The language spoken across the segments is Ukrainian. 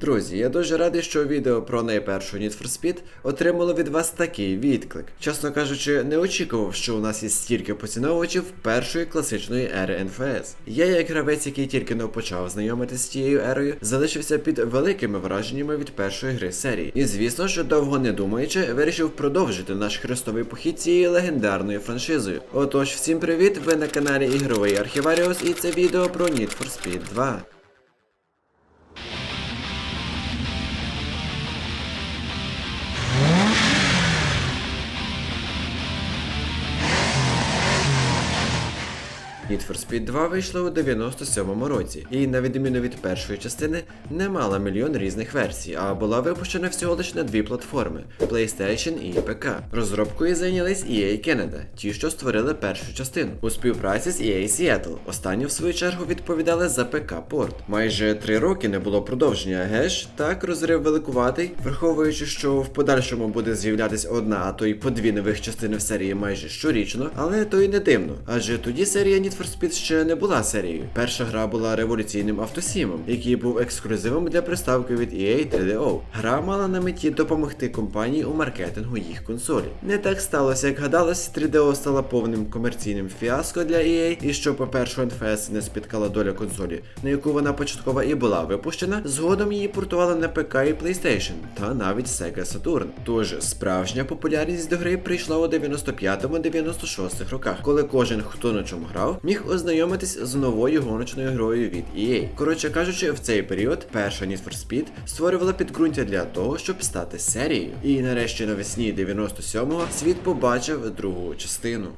Друзі, я дуже радий, що відео про найпершу Need for Speed отримало від вас такий відклик. Чесно кажучи, не очікував, що у нас є стільки поціновувачів першої класичної ери НФС. Я, як гравець, який тільки не почав знайомитися з тією ерою, залишився під великими враженнями від першої гри серії. І звісно ж, довго не думаючи, вирішив продовжити наш хрестовий похід цією легендарною франшизою. Отож, всім привіт! Ви на каналі Ігровий Архіваріус, і це відео про Need for Speed 2. Need for Speed 2 вийшла у 97-му році, і на відміну від першої частини не мала мільйон різних версій, а була випущена всього лише на дві платформи PlayStation і ПК. Розробкою зайнялись EA Canada, ті, що створили першу частину, у співпраці з EA Seattle. Останні, в свою чергу, відповідали за ПК порт. Майже три роки не було продовження, геш, так розрив великуватий, враховуючи, що в подальшому буде з'являтись одна, а то й по дві нових частини в серії майже щорічно, але то й не дивно, адже тоді серія Need for Speed ще не була серією. Перша гра була революційним автосімом, який був ексклюзивом для приставки від EA 3DO. Гра мала на меті допомогти компанії у маркетингу їх консолі. Не так сталося, як гадалось, 3DO стала повним комерційним фіаско для EA, і що по першу NFS не спіткала доля консолі, на яку вона початково і була випущена, згодом її портували на ПК і PlayStation, та навіть Sega Saturn. Тож справжня популярність до гри прийшла у 95-96 роках, коли кожен, хто на чому грав, міг ознайомитись з новою гоночною грою від EA. Коротше кажучи, в цей період перша Need for Speed створювала підґрунтя для того, щоб стати серією. І нарешті навесні 97-го світ побачив другу частину.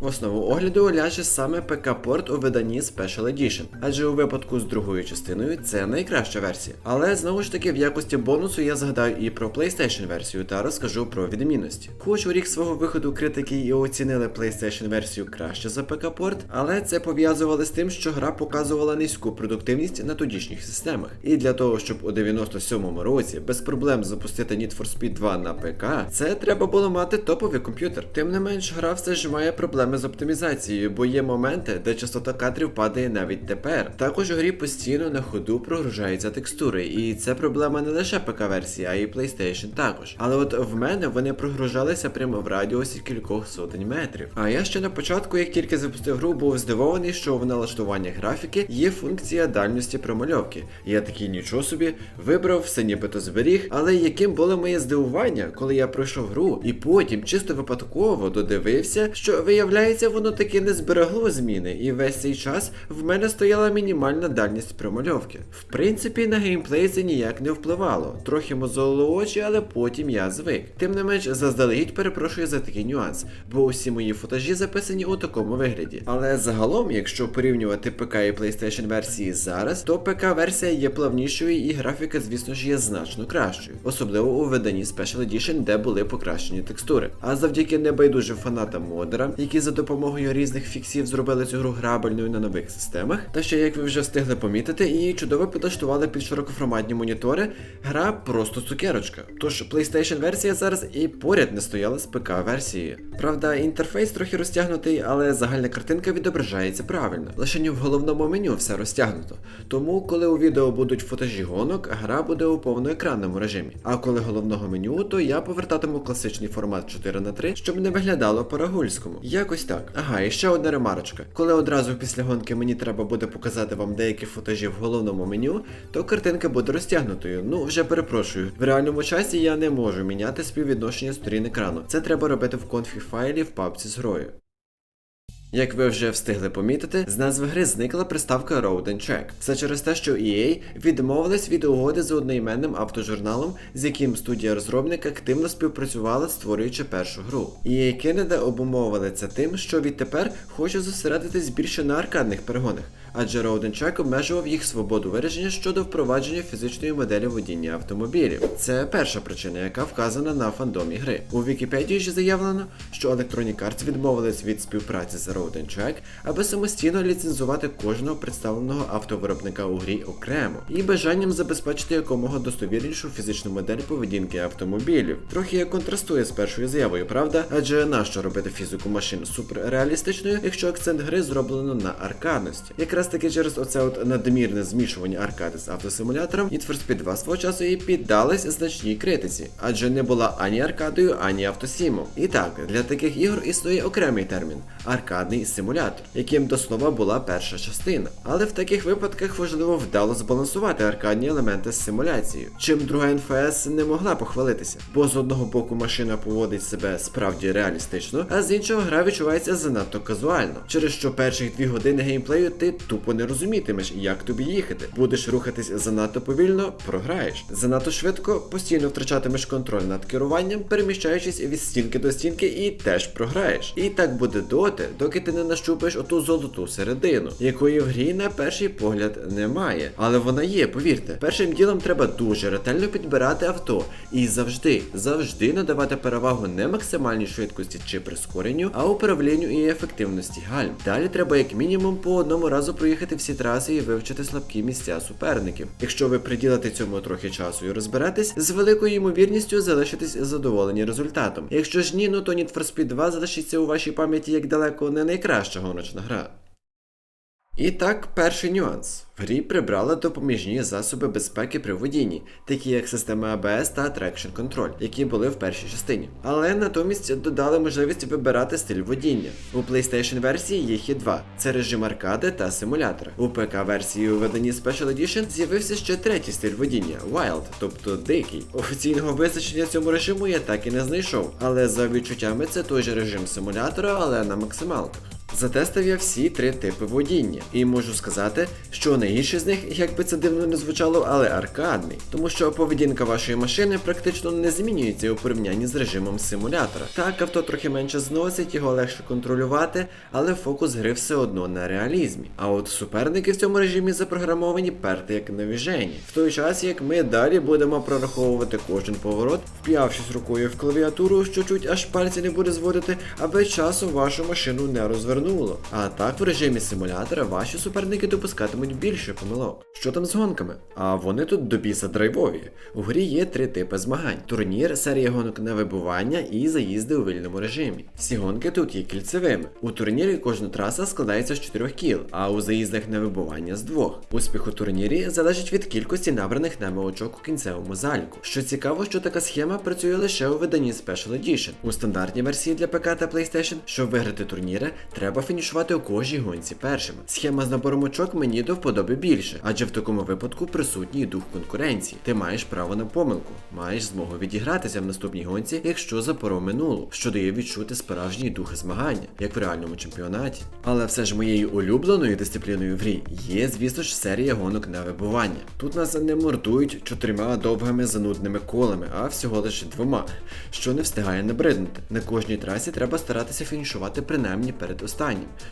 В основу огляду ляже саме ПК-порт у виданні Special Edition, адже у випадку з другою частиною це найкраща версія. Але знову ж таки, в якості бонусу я згадаю і про PlayStation версію та розкажу про відмінності. Хоч у рік свого виходу критики і оцінили PlayStation версію краще за ПК-порт, але це пов'язували з тим, що гра показувала низьку продуктивність на тодішніх системах. І для того, щоб у 97-му році без проблем запустити Need for Speed 2 на ПК, це треба було мати топовий комп'ютер. Тим не менш, гра все ж має проблеми з оптимізацією, бо є моменти, де частота кадрів падає навіть тепер. Також у грі постійно на ходу прогружаються текстури, і це проблема не лише ПК-версії, а й PlayStation також. Але от в мене вони прогружалися прямо в радіусі кількох сотень метрів. А я ще на початку, як тільки запустив гру, був здивований, що в налаштуванні графіки є функція дальності промальовки. Я такий нічого собі вибрав, все нібито зберіг, але яким було моє здивування, коли я пройшов гру, і потім чисто випадково додивився, що виявляється, воно таки не зберегло зміни, і весь цей час в мене стояла мінімальна дальність промальовки. В принципі, на геймплей це ніяк не впливало. Трохи мозолило очі, але потім я звик. Тим не менш, заздалегідь перепрошую за такий нюанс, бо усі мої футажі записані у такому вигляді. Але загалом, якщо порівнювати ПК і PlayStation версії зараз, то ПК-версія є плавнішою і графіка, звісно ж, є значно кращою, особливо у виданні Special Edition, де були покращені текстури. А завдяки небайдужим фанатам модерам, які за допомогою різних фіксів зробили цю гру грабельною на нових системах, та ще як ви вже встигли помітити, її чудово підлаштували під широкоформатні монітори, гра просто цукерочка. Тож PlayStation версія зараз і поряд не стояла з ПК версією. Правда, інтерфейс трохи розтягнутий, але загальна картинка відображається правильно. Лише в головному меню все розтягнуто. Тому, коли у відео будуть футажі гонок, гра буде у повноекранному режимі. А коли головного меню, то я повертатиму класичний формат 4 на 3 щоб не виглядало по-рагульському. Якось так. Ага, і ще одна ремарочка. Коли одразу після гонки мені треба буде показати вам деякі футажі в головному меню, то картинка буде розтягнутою. Ну, вже перепрошую. В реальному часі я не можу міняти співвідношення сторін екрану. Це треба робити в конфі файлі в папці з грою. Як ви вже встигли помітити, з назви гри зникла приставка Road and Track. Це через те, що EA відмовилась від угоди з одноіменним автожурналом, з яким студія розробник активно співпрацювала, створюючи першу гру. EA Canada обумовили це тим, що відтепер хоче зосередитись більше на аркадних перегонах, адже Track обмежував їх свободу вираження щодо впровадження фізичної моделі водіння автомобілів. Це перша причина, яка вказана на фандомі гри. У Вікіпедії ж заявлено, що Electronic Arts відмовились від співпраці з Road and аби самостійно ліцензувати кожного представленого автовиробника у грі окремо, і бажанням забезпечити якомога достовірнішу фізичну модель поведінки автомобілів. Трохи контрастує з першою заявою, правда? Адже нащо робити фізику машин суперреалістичною, якщо акцент гри зроблено на аркадності? Якраз якраз таки через оце от надмірне змішування аркади з автосимулятором Need for Speed 2 свого часу і піддалась значній критиці, адже не була ані аркадою, ані автосімом. І так, для таких ігор існує окремий термін аркадний симулятор, яким до слова була перша частина. Але в таких випадках важливо вдало збалансувати аркадні елементи з симуляцією, чим друга НФС не могла похвалитися, бо з одного боку машина поводить себе справді реалістично, а з іншого гра відчувається занадто казуально, через що перших дві години геймплею ти тупо не розумітимеш, як тобі їхати. Будеш рухатись занадто повільно, програєш. Занадто швидко постійно втрачатимеш контроль над керуванням, переміщаючись від стінки до стінки, і теж програєш. І так буде доти, доки ти не нащупаєш оту золоту середину, якої в грі на перший погляд немає. Але вона є, повірте. Першим ділом треба дуже ретельно підбирати авто і завжди, завжди надавати перевагу не максимальній швидкості чи прискоренню, а управлінню і ефективності гальм. Далі треба як мінімум по одному разу проїхати всі траси і вивчити слабкі місця суперників. Якщо ви приділите цьому трохи часу і розберетесь, з великою ймовірністю залишитесь задоволені результатом. Якщо ж ні, ну то Need for Speed 2 залишиться у вашій пам'яті як далеко не найкраща гоночна гра. І так, перший нюанс. В грі прибрали допоміжні засоби безпеки при водінні, такі як система ABS та Traction Control, які були в першій частині. Але натомість додали можливість вибирати стиль водіння. У PlayStation версії їх є два: це режим аркади та симулятора. У ПК версії у виданні Special Edition з'явився ще третій стиль водіння Wild, тобто дикий. Офіційного визначення цьому режиму я так і не знайшов, але за відчуттями це той же режим симулятора, але на максималках. Затестив я всі три типи водіння, і можу сказати, що найгірший з них, як би це дивно не звучало, але аркадний, тому що поведінка вашої машини практично не змінюється у порівнянні з режимом симулятора. Так, авто трохи менше зносить, його легше контролювати, але фокус гри все одно на реалізмі. А от суперники в цьому режимі запрограмовані перти як навіжені, в той час як ми далі будемо прораховувати кожен поворот, вп'явшись рукою в клавіатуру, що чуть аж пальці не буде зводити, аби часом вашу машину не розвернуло. А так в режимі симулятора ваші суперники допускатимуть більше помилок. Що там з гонками? А вони тут до біса драйвові. У грі є три типи змагань: турнір, серія гонок на вибування і заїзди у вільному режимі. Всі гонки тут є кільцевими. У турнірі кожна траса складається з чотирьох кіл, а у заїздах на вибування з двох. Успіх у турнірі залежить від кількості набраних нами очок у кінцевому заліку. Що цікаво, що така схема працює лише у виданні Special Edition. У стандартній версії для ПК та PlayStation, щоб виграти турніри, треба фінішувати у кожній гонці першими. Схема з набором очок мені до вподоби більше, адже в такому випадку присутній дух конкуренції. Ти маєш право на помилку, маєш змогу відігратися в наступній гонці, якщо запоров минулу, що дає відчути справжній дух змагання, як в реальному чемпіонаті. Але все ж моєю улюбленою дисципліною в грі є, звісно ж, серія гонок на вибування. Тут нас не мордують чотирма довгими занудними колами, а всього лише двома, що не встигає набриднути. На кожній трасі треба старатися фінішувати принаймні перед останнім,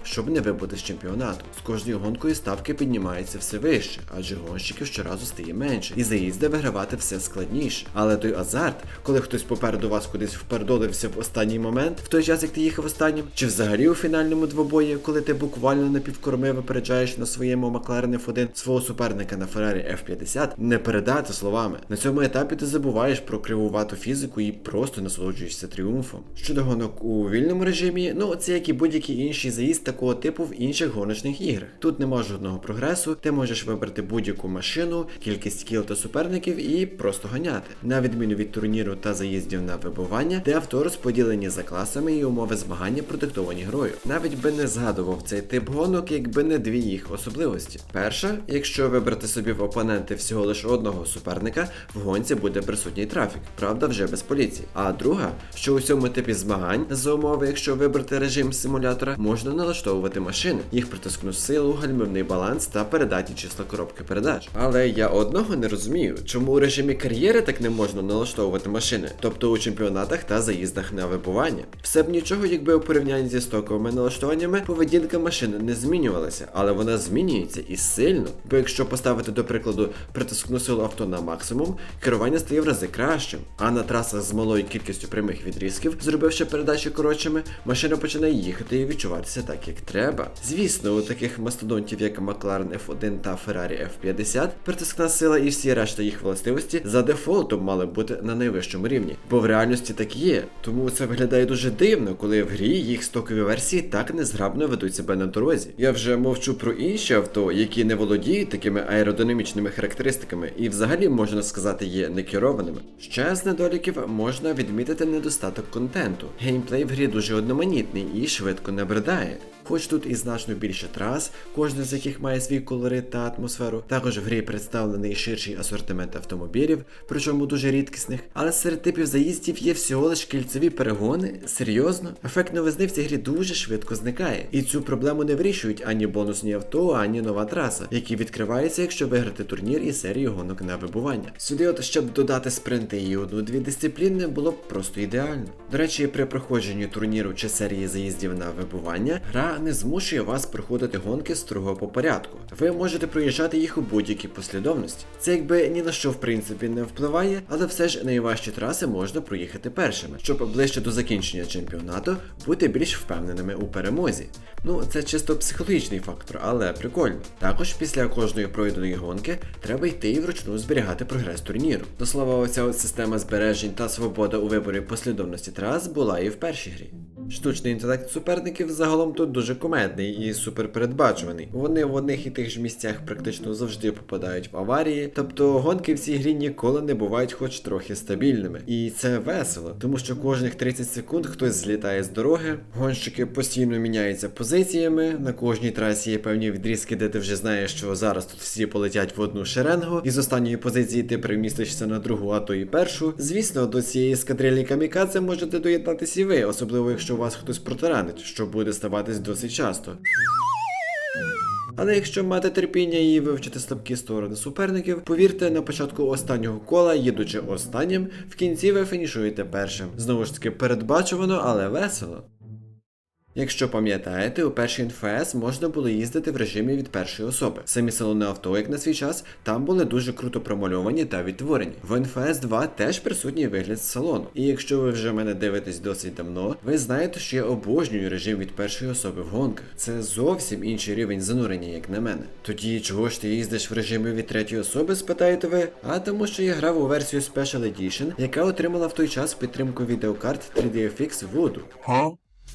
щоб не вибути з чемпіонату. З кожною гонкою ставки піднімаються все вище, адже гонщиків щоразу стає менше, і заїзди вигравати все складніше. Але той азарт, коли хтось попереду вас кудись впердолився в останній момент, в той час як ти їхав останнім, чи взагалі у фінальному двобої, коли ти буквально на півкорми випереджаєш на своєму Макларен F1 свого суперника на Ferrari F50, не передати словами. На цьому етапі ти забуваєш про кривувату фізику і просто насолоджуєшся тріумфом. Щодо гонок у вільному режимі, ну це як і будь-який інший заїзд такого типу в інших гоночних іграх. Тут нема жодного прогресу, ти можеш вибрати будь-яку машину, кількість кіл та суперників і просто ганяти. На відміну від турніру та заїздів на вибування, де авто розподілені за класами і умови змагання продиктовані грою. Навіть би не згадував цей тип гонок, якби не дві їх особливості. Перша, якщо вибрати собі в опоненти всього лише одного суперника, в гонці буде присутній трафік, правда, вже без поліції. А друга, що у цьому типі змагань, за умови, якщо вибрати режим симулятора, можна налаштовувати машини, їх притискну силу, гальмівний баланс та передатні числа коробки передач. Але я одного не розумію, чому у режимі кар'єри так не можна налаштовувати машини, тобто у чемпіонатах та заїздах на вибування. Все б нічого, якби у порівнянні зі стоковими налаштуваннями поведінка машини не змінювалася, але вона змінюється і сильно. Бо якщо поставити до прикладу притискну силу авто на максимум, керування стає в рази кращим. А на трасах з малою кількістю прямих відрізків, зробивши передачі коротшими, машина починає їхати і відчувати розвиватися так, як треба. Звісно, у таких мастодонтів, як McLaren F1 та Ferrari F50, притискна сила і всі решта їх властивості за дефолтом мали бути на найвищому рівні. Бо в реальності так є. Тому це виглядає дуже дивно, коли в грі їх стокові версії так незграбно ведуть себе на дорозі. Я вже мовчу про інші авто, які не володіють такими аеродинамічними характеристиками, і взагалі можна сказати є некерованими. Ще з недоліків можна відмітити недостаток контенту. Геймплей в грі дуже одноманітний і швидко набридає. that, Хоч тут і значно більше трас, кожна з яких має свій колорит та атмосферу. Також в грі представлений ширший асортимент автомобілів, причому дуже рідкісних. Але серед типів заїздів є всього лиш кільцеві перегони. Серйозно, ефект новизни в цій грі дуже швидко зникає. І цю проблему не вирішують ані бонусні авто, ані нова траса, які відкриваються, якщо виграти турнір і серію гонок на вибування. Сюди, от щоб додати спринти і одну-дві дисципліни, було б просто ідеально. До речі, при проходженні турніру чи серії заїздів на вибування, гра не змушує вас проходити гонки строго по порядку. Ви можете проїжджати їх у будь-якій послідовності. Це якби ні на що в принципі не впливає, але все ж найважчі траси можна проїхати першими, щоб ближче до закінчення чемпіонату бути більш впевненими у перемозі. Ну, це чисто психологічний фактор, але прикольно. Також після кожної пройденої гонки треба йти і вручну зберігати прогрес турніру. До слова, оця от система збережень та свобода у виборі послідовності трас була і в першій грі. Штучний інтелект суперників загалом тут дуже кумедний і суперпередбачуваний. Вони в одних і тих ж місцях практично завжди попадають в аварії, тобто гонки в цій грі ніколи не бувають хоч трохи стабільними. І це весело, тому що кожних 30 секунд хтось злітає з дороги, гонщики постійно міняються позиціями. На кожній трасі є певні відрізки, де ти вже знаєш, що зараз тут всі полетять в одну шеренгу, і з останньої позиції ти перемістишся на другу, а то і першу. Звісно, до цієї ескадрилі камікадзе можете доєднатися і ви, особливо якщо вас хтось протаранить, що буде ставатись досить часто. Але якщо мати терпіння і вивчити слабкі сторони суперників, повірте, на початку останнього кола, їдучи останнім, в кінці ви фінішуєте першим. Знову ж таки, передбачувано, але весело. Якщо пам'ятаєте, у першій НФС можна було їздити в режимі від першої особи. Самі салони авто, як на свій час, там були дуже круто промальовані та відтворені. В НФС 2 теж присутній вигляд салону. І якщо ви вже мене дивитесь досить давно, ви знаєте, що я обожнюю режим від першої особи в гонках. Це зовсім інший рівень занурення, як на мене. Тоді чого ж ти їздиш в режимі від третьої особи, спитаєте ви? А тому що я грав у версію Special Edition, яка отримала в той час підтримку відеокарт 3DFX Voodoo.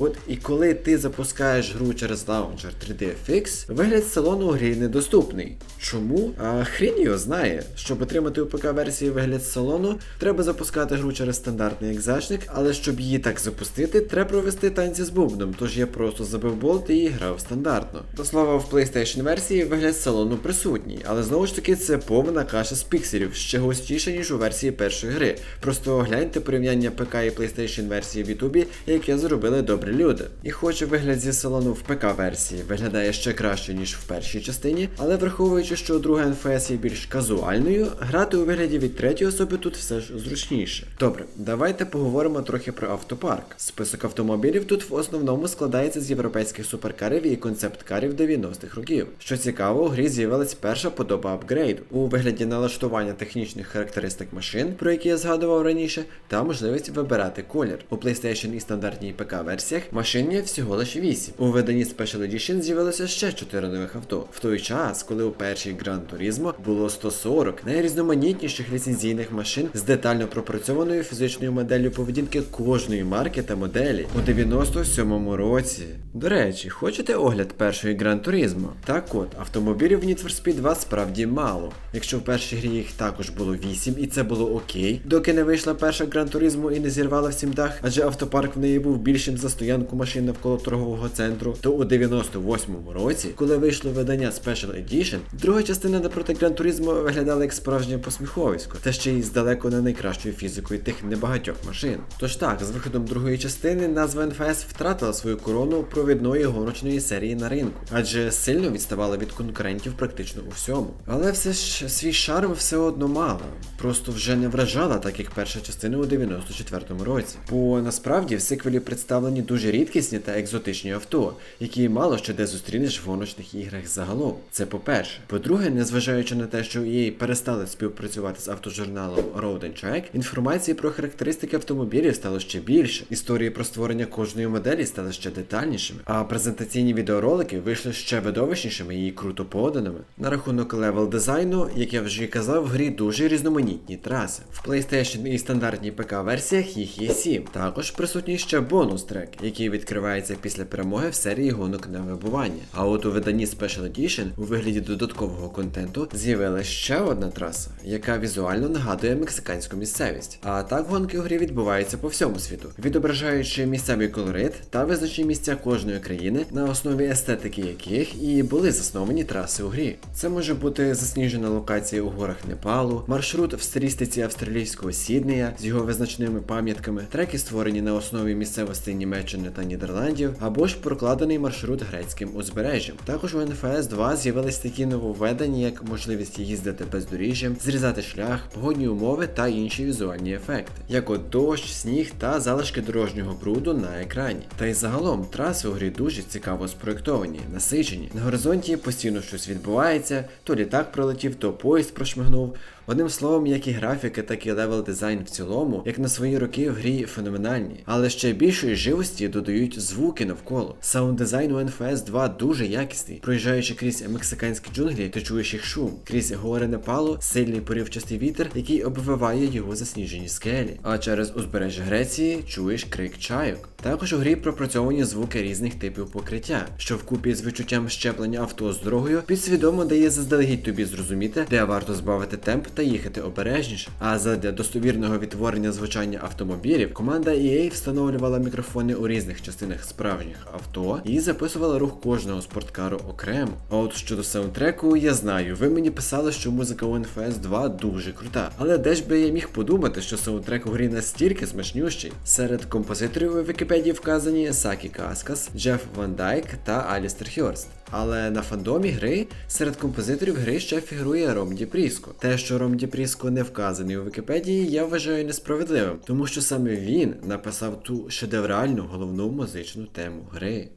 От і коли ти запускаєш гру через лаунчер 3DFX, вигляд салону у грі недоступний. Чому? А хрін його знає. Щоб отримати у ПК версії вигляд салону, треба запускати гру через стандартний екзачник, але щоб її так запустити, треба провести танці з бубном, тож я просто забив болт і грав стандартно. До слова, в PlayStation версії вигляд салону присутній, але знову ж таки це повна каша з пікселів, ще густіше, ніж у версії першої гри. Просто гляньте порівняння ПК і PlayStation версії в Ютубі, яке зробили люди. І хоч вигляд зі салону в ПК версії виглядає ще краще, ніж в першій частині, але враховуючи, що друга НФС є більш казуальною, грати у вигляді від третьої особи тут все ж зручніше. Добре, давайте поговоримо трохи про автопарк. Список автомобілів тут в основному складається з європейських суперкарів і концепт-карів 90-х років. Що цікаво, у грі з'явилась перша подоба апгрейду у вигляді налаштування технічних характеристик машин, про які я згадував раніше, та можливість вибирати колір. У PlayStation і стандартній ПК версіях машин є всього лише 8. У виданні Special Edition з'явилося ще 4 нових авто. В той час, коли у першій Gran Turismo було 140 найрізноманітніших ліцензійних машин з детально пропрацьованою фізичною моделлю поведінки кожної марки та моделі у 97-му році. До речі, хочете огляд першої Gran Turismo? Так от, автомобілів в Need for Speed 2 справді мало. Якщо в першій грі їх також було 8 і це було окей, доки не вийшла перша Gran Turismo і не зірвала всім дах, адже автопарк в неї був більшим за стоянку машин навколо торгового центру, то у 98-му році, коли вийшло видання Special Edition, друга частина напроти Gran Turismo виглядала як справжнє посміховисько, та ще й з далеко не найкращою фізикою тих небагатьох машин. Тож так, з виходом другої частини назва НФС втратила свою корону провідної гоночної серії на ринку, адже сильно відставала від конкурентів практично у всьому. Але все ж свій шарм все одно мала. просто вже не вражала, так як перша частина у 94-му році. Бо насправді в сиквелі представлені дуже рідкісні та екзотичні авто, які мало що де зустрінеш в гоночних іграх загалом. Це по-перше. По-друге, незважаючи на те, що EA перестали співпрацювати з автожурналом Road and Track, інформації про характеристики автомобілів стало ще більше. Історії про створення кожної моделі стали ще детальнішими, а презентаційні відеоролики вийшли ще видовищнішими і круто поданими. На рахунок левел дизайну, як я вже казав, в грі дуже різноманітні траси. В PlayStation і стандартній ПК-версіях їх є 7. Також присутній ще бонус трек, який відкривається після перемоги в серії гонок на вибування. А от у виданні Special Edition у вигляді додаткового контенту з'явилася ще одна траса, яка візуально нагадує мексиканську місцевість. А так гонки у грі відбуваються по всьому світу, відображаючи місцевий колорит та визначені місця кожної країни, на основі естетики яких і були засновані траси у грі. Це може бути засніжена локація у горах Непалу, маршрут в стилістиці австралійського Сіднея з його визначними пам'ятками, треки створені на основі місцевостей Німеччини та Нідерландів, або ж прокладений маршрут грецьким узбережжям. Також у NFS 2 з'явились такі нововведення, як можливість їздити бездоріжжям, зрізати шлях, погодні умови та інші візуальні ефекти, як от дощ, сніг та залишки дорожнього бруду на екрані. Та й загалом траси у грі дуже цікаво спроєктовані, насичені. На горизонті постійно щось відбувається, то літак пролетів, то поїзд прошмигнув. Одним словом, як і графіки, так і левел дизайн в цілому, як на свої роки в грі феноменальні. Але ще більшої живості додають звуки навколо. Саунд дизайн у NFS 2 дуже якісний. Проїжджаючи крізь мексиканські джунглі, ти чуєш їх шум. Крізь гори Непалу сильний порівчастий вітер, який обвиває його засніжені скелі. А через узбережжя Греції чуєш крик чайок. Також у грі пропрацьовані звуки різних типів покриття, що вкупі з відчуттям щеплення авто з дорогою підсвідомо дає заздалегідь тобі зрозуміти, де варто збавити темп та їхати обережніше. А задля достовірного відтворення звучання автомобілів команда EA встановлювала мікрофони у різних частинах справжніх авто і записувала рух кожного спорткару окремо. А от щодо саундтреку, я знаю, ви мені писали, що музика у NFS 2 дуже крута. Але де ж би я міг подумати, що саундтрек у грі настільки смачнющий? Серед композиторів у Вікіпедії вказані Сакі Каскас, Джеф Ван Дайк та Алістер Хьорст. Але на фандомі гри серед композиторів гри ще фігурує Ром Діпріско. Те, що Ром Діпріско не вказаний у Вікіпедії, я вважаю несправедливим, тому що саме він написав ту шедевральну головну музичну тему гри.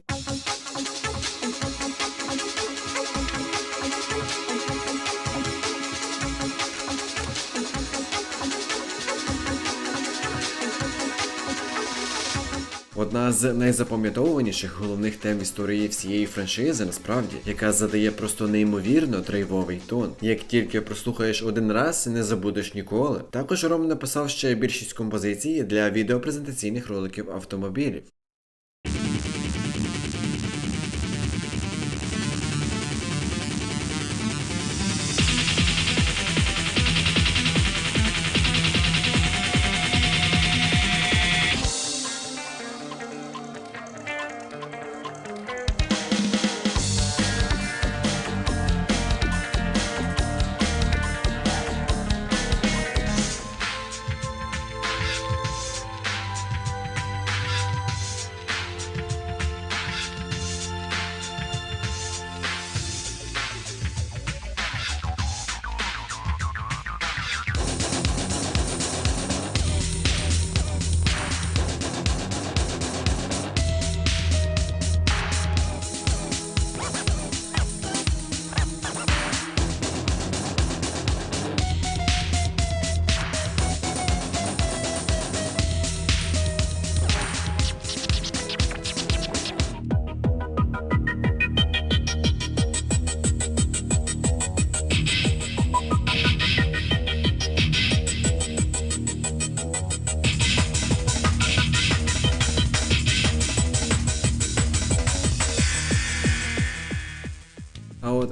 Одна з найзапам'ятовуваніших головних тем історії всієї франшизи, насправді, яка задає просто неймовірно драйвовий тон. Як тільки прослухаєш один раз, не забудеш ніколи. Також Ром написав ще більшість композицій для відеопрезентаційних роликів автомобілів.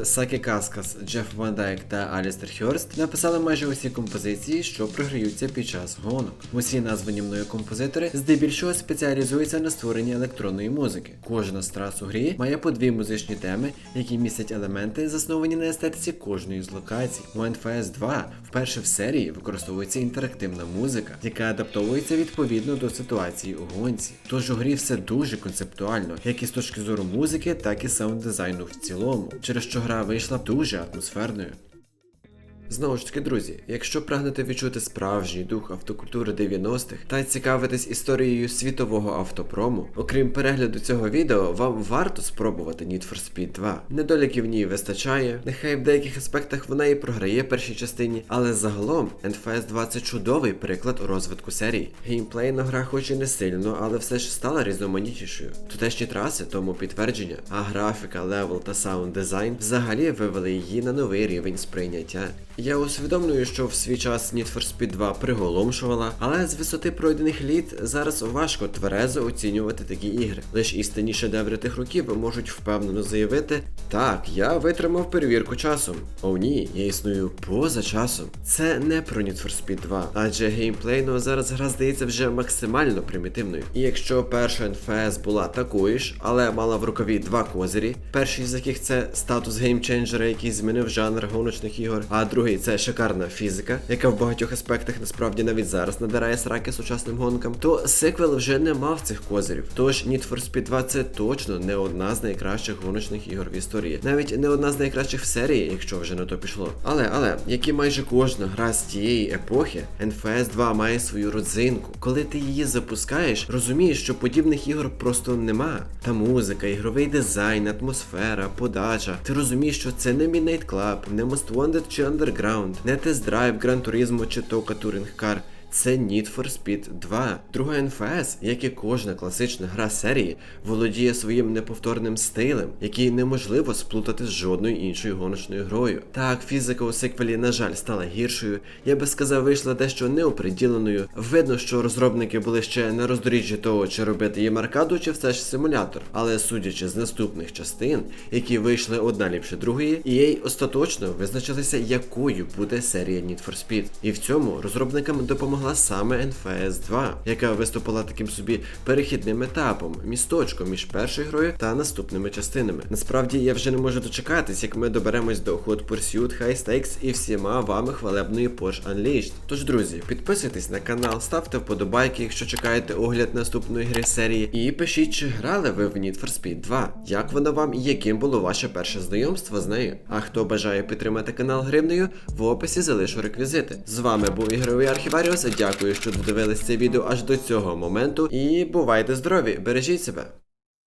Сакі Каскас, Джеф Ван Дайк та Алістер Хьорст написали майже усі композиції, що програються під час гонок. Усі названі мною композитори здебільшого спеціалізуються на створенні електронної музики. Кожна з трас у грі має по дві музичні теми, які містять елементи, засновані на естетиці кожної з локацій. У NFS 2 вперше в серії використовується інтерактивна музика, яка адаптовується відповідно до ситуації у гонці. Тож у грі все дуже концептуально, як і з точки зору музики, так і саунд дизайну в цілому, через що гра вийшла дуже атмосферною. Знову ж таки, друзі, якщо прагнете відчути справжній дух автокультури 90-х та цікавитись історією світового автопрому, окрім перегляду цього відео, вам варто спробувати Need for Speed 2. Недоліків в ній вистачає, нехай в деяких аспектах вона і програє першій частині, але загалом NFS 2 це чудовий приклад у розвитку серії. Геймплейна гра хоч і не сильно, але все ж стала різноманітнішою. Тутешні траси тому підтвердження, а графіка, левел та саунд дизайн взагалі вивели її на новий рівень сприйняття. Я усвідомлюю, що в свій час Need for Speed 2 приголомшувала, але з висоти пройдених літ зараз важко тверезо оцінювати такі ігри. Лише істинні шедеври тих років можуть впевнено заявити: так, я витримав перевірку часом. О, ні, я існую поза часом. Це не про Need for Speed 2, адже геймплейно зараз гра здається вже максимально примітивною. І якщо перша NFS була такою ж, але мала в рукаві два козирі, перший з яких це статус геймченджера, який змінив жанр гоночних ігор, а другий це шикарна фізика, яка в багатьох аспектах насправді навіть зараз надирає сраки сучасним гонкам, то сиквел вже не мав цих козирів. Тож Need for Speed 2 це точно не одна з найкращих гоночних ігор в історії, навіть не одна з найкращих в серії, якщо вже на то пішло. Але, але, як і майже кожна гра з тієї епохи, NFS 2 має свою родзинку. Коли ти її запускаєш, розумієш, що подібних ігор просто нема. Та музика, ігровий дизайн, атмосфера, подача. Ти розумієш, що це не Midnight Club, не Most Wanted чи Underground, Underground, ne test drive Gran Turismo 8 tokatūrint kar Це Need for Speed 2. Друга NFS, як і кожна класична гра серії, володіє своїм неповторним стилем, який неможливо сплутати з жодною іншою гоночною грою. Так, фізика у сиквелі, на жаль, стала гіршою. Я би сказав, вийшла дещо неоприділеною. Видно, що розробники були ще на роздоріжжі того, чи робити їм аркаду, чи все ж симулятор. Але судячи з наступних частин, які вийшли одна ліпше другої, EA остаточно визначилися, якою буде серія Need for Speed. І в цьому розробникам допомогла саме NFS 2, яка виступила таким собі перехідним етапом, місточком між першою грою та наступними частинами. Насправді я вже не можу дочекатись, як ми доберемось до Hot Pursuit, High Stakes і всіма вами хвалебної Porsche Unleashed. Тож, друзі, підписуйтесь на канал, ставте вподобайки, якщо чекаєте огляд наступної гри серії, і пишіть, чи грали ви в Need for Speed 2, як вона вам і яким було ваше перше знайомство з нею. А хто бажає підтримати канал гривнею, в описі залишу реквізити. З вами був ігровий архіваріус. Дякую, що додивились це відео аж до цього моменту. І бувайте здорові, бережіть себе.